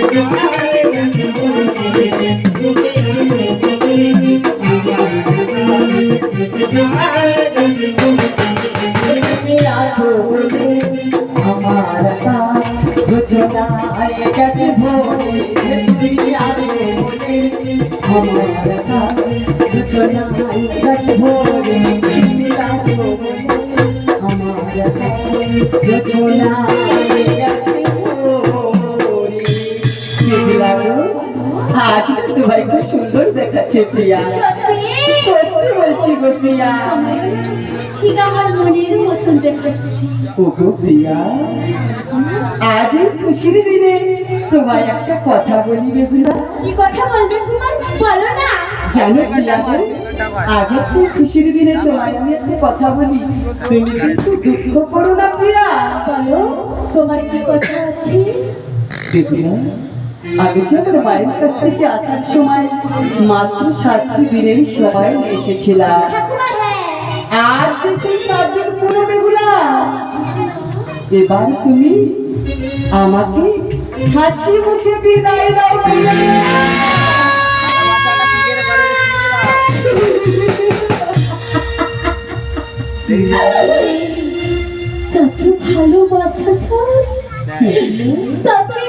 বলে আমার সোনার কাছে আজ তোমায় খুব সুন্দর দেখাচ্ছে প্রিয়া। সত্যি বলছি গো প্রিয়া। ঠিক আমার মনের মতন দেখাচ্ছি। ওগো প্রিয়া আজ এই খুশির দিনে তোমায় একটা কথা বলি কি কথা বলবে তোমার? বলো না। জানো প্রিয়া আজ একটু খুশির দিনে আমি একটা কথা বলি। তুমি কিন্তু দুঃখ করো না প্রিয়া। বলো তোমার কি কথা আছে? আগে যে আমার মায়ের কাছ থেকে আসার সময় মাত্র সাতটি দিনেরই সবাই এসেছিলাম আর যে সেই সাত দিন পুরো বেগুলা এবার তুমি আমাকে হাসি মুখে বিদায় দাও। ভালোবাসা ততই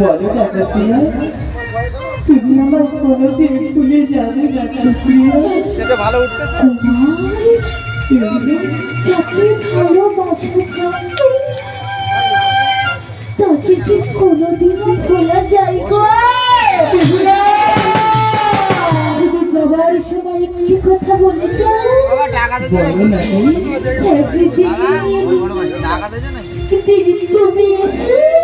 বলো না তো প্রিয়া তুমি আমার কোনোদিন ভুলে যাবে কি যাবার সময় একটি কথা বলে যাও টাকা দিতে বলো না তো টাকা দিতে তুমি এসে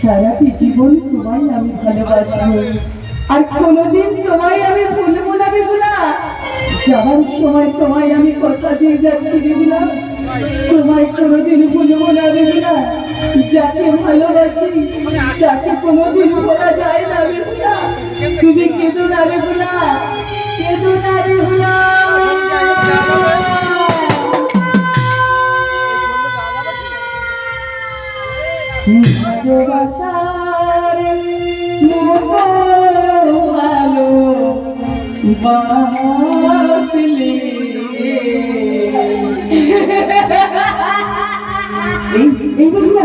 সারাটি জীবন তোমায় আমি ভালোবাসবো আর কোনোদিন তোমায় আমি ভুলবো না বেগুলা যাবার সময় তোমায় আমি কথা দিয়ে যাচ্ছি বেগুলা তোমায় কোনোদিন ভুলবো না বেগুলা যাকে ভালোবাসি যাকে কোনোদিন বলা যায় না তুমি কেঁদো না বেগুলা কেঁদো না বেগুলা ভালোবাসার ভালো বাসলে এই এই বন্ধুরা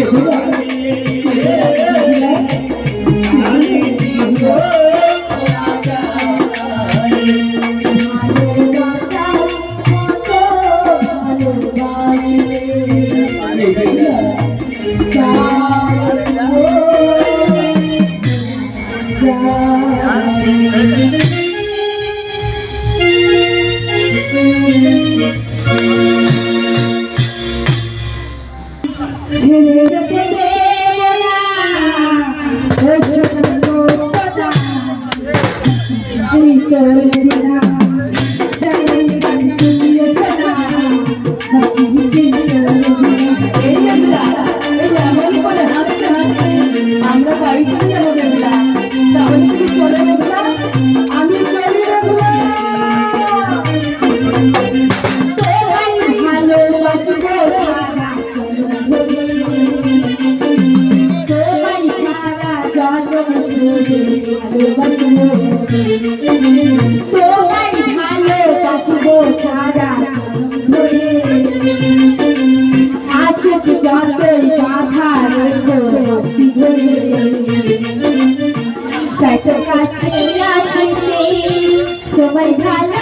আমরা তোমায় ভালোবাসিলে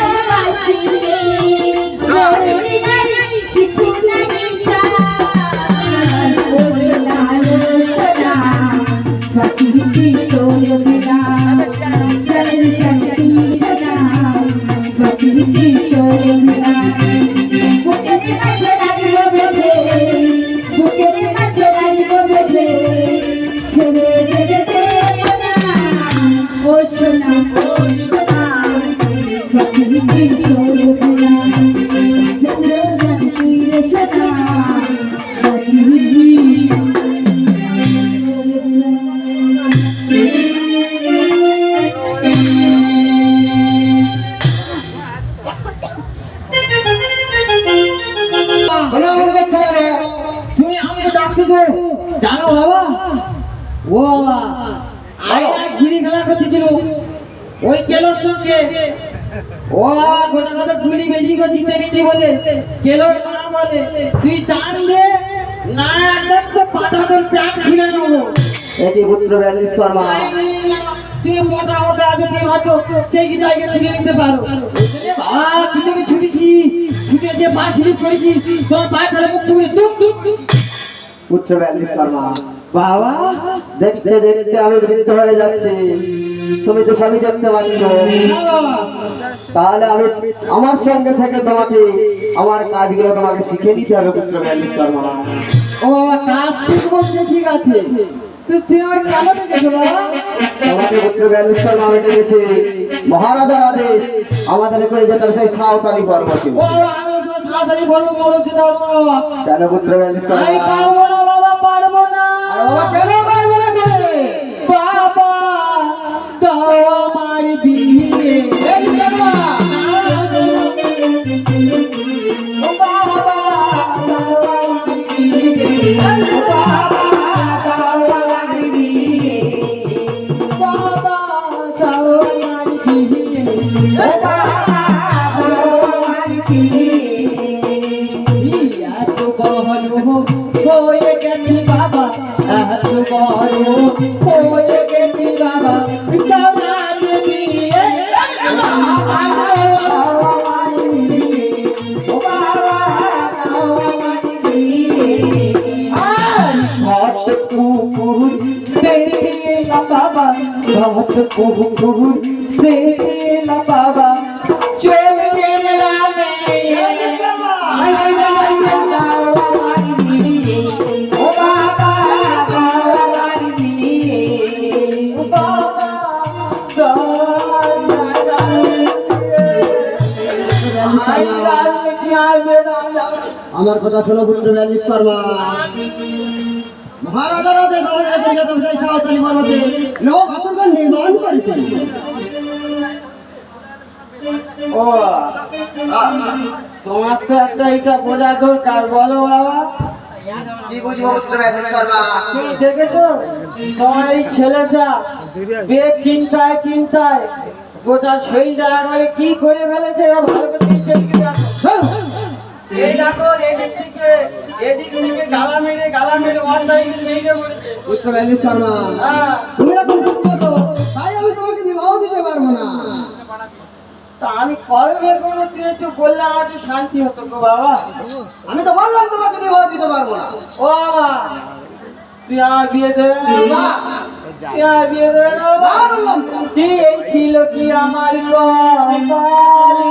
আমি তো জানো বাবা? ও বাবা। আরে গিরি খেলা করতেছিল ওই কেলোর সঙ্গে। ও বাবা গোটা কথা গুলি বেশি করে জিতে নিচ্ছি বলে। কেলোর মা বলে। তুই টান দে না একদম তো নেব। এটি পুত্র মোটা মোটা হয়তো সেই জায়গা নিতে পারো। বাবা পিছনে ছুটেছি? ছুটে যে পা স্লিপ করেছি তোমার পায়ে মুখ দুম দুম ব্যালিশ কর্মা বাবা দেখতে দেখতে আমি বৃদ্ধ হয়ে যাচ্ছি। তুমি তো সবই দেখতে পাচ্ছ। তাহলে আমি আমার সঙ্গে থেকে তোমাকে আমার কাজগুলো তোমাকে শিখে দিতে হবে পুত্র ব্যালিশ ও কাজ শিখব ঠিক আছে। মহারাজার আদেশ আমাদের যেতে সেই সাঁওতালি পর্বতে। ও বাবা, আমি তো সাড়াতাড়ি বলব পারব না বাবা কেন পুত্র আমি পারব না বাবা পারব না। কেন পারব না কেন? বাবা দাও আমার বিয়ে। এই বাবা। বাবা দাও আমার বিয়ে। সহজ কুহু কুহু প্রেলা বাবা। আমার কথা শোনো পুত্র বিশ্বকর্মা মহারাজা সাঁওতালি লোক নির্মাণ করেছেন ও তোমার তো একটা এটা বোঝা দরকার বলো বাবা। কি বুঝব দেখেছ? তোমার এই ছেলেটা চিন্তায় চিন্তায় গোটা শরীর কি করে ফেলেছে ভালো করে এই দেখো এদিক থেকে এদিক থেকে গালা মেরে গালা মেরে হ্যাঁ। তুমি তাই আমি তোমাকে বিবাহ দিতে পারব না। তা আমি কবে বের করব? তুই একটু বললে আমার একটু শান্তি হতো গো বাবা। আমি তো বললাম তোমাকে বিবাহ দিতে পারব না। ও বাবা। তুই আমার বিয়ে দেবে না না, তুই আমার বিয়ে দেবে না বললাম কি এই ছিল কি আমার কপালে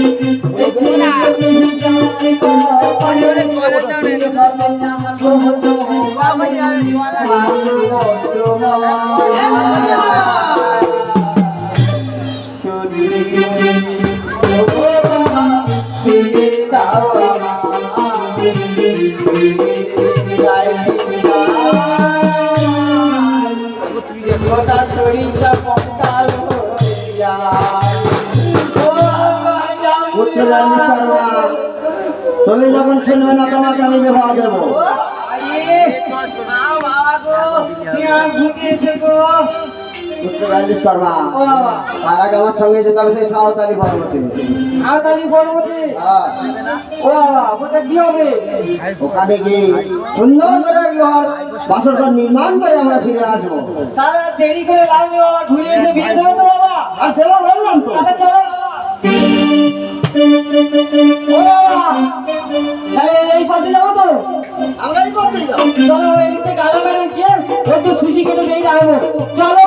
না কোনো তুমি যখন শুনবে না তোমাকে আমি বিবাহ দেবো। পুত্র আগে আমার সঙ্গে যেতে হবে সেই সাঁওতালি পর্বতে। হ্যাঁ, ওখানে গিয়ে সুন্দর করে ঘর বাসর ঘর নির্মাণ করে আমরা ফিরে আসব। দেরি করে লাভ ঘুরে এসে বিয়ে দেবে তো বাবা। আর দেবো বললাম তো। চলো। এই তো এই পথে যাব। চলো এদিকে গালা মেরে গিয়ে একটু সুশি কেটে দিয়ে যাব চলো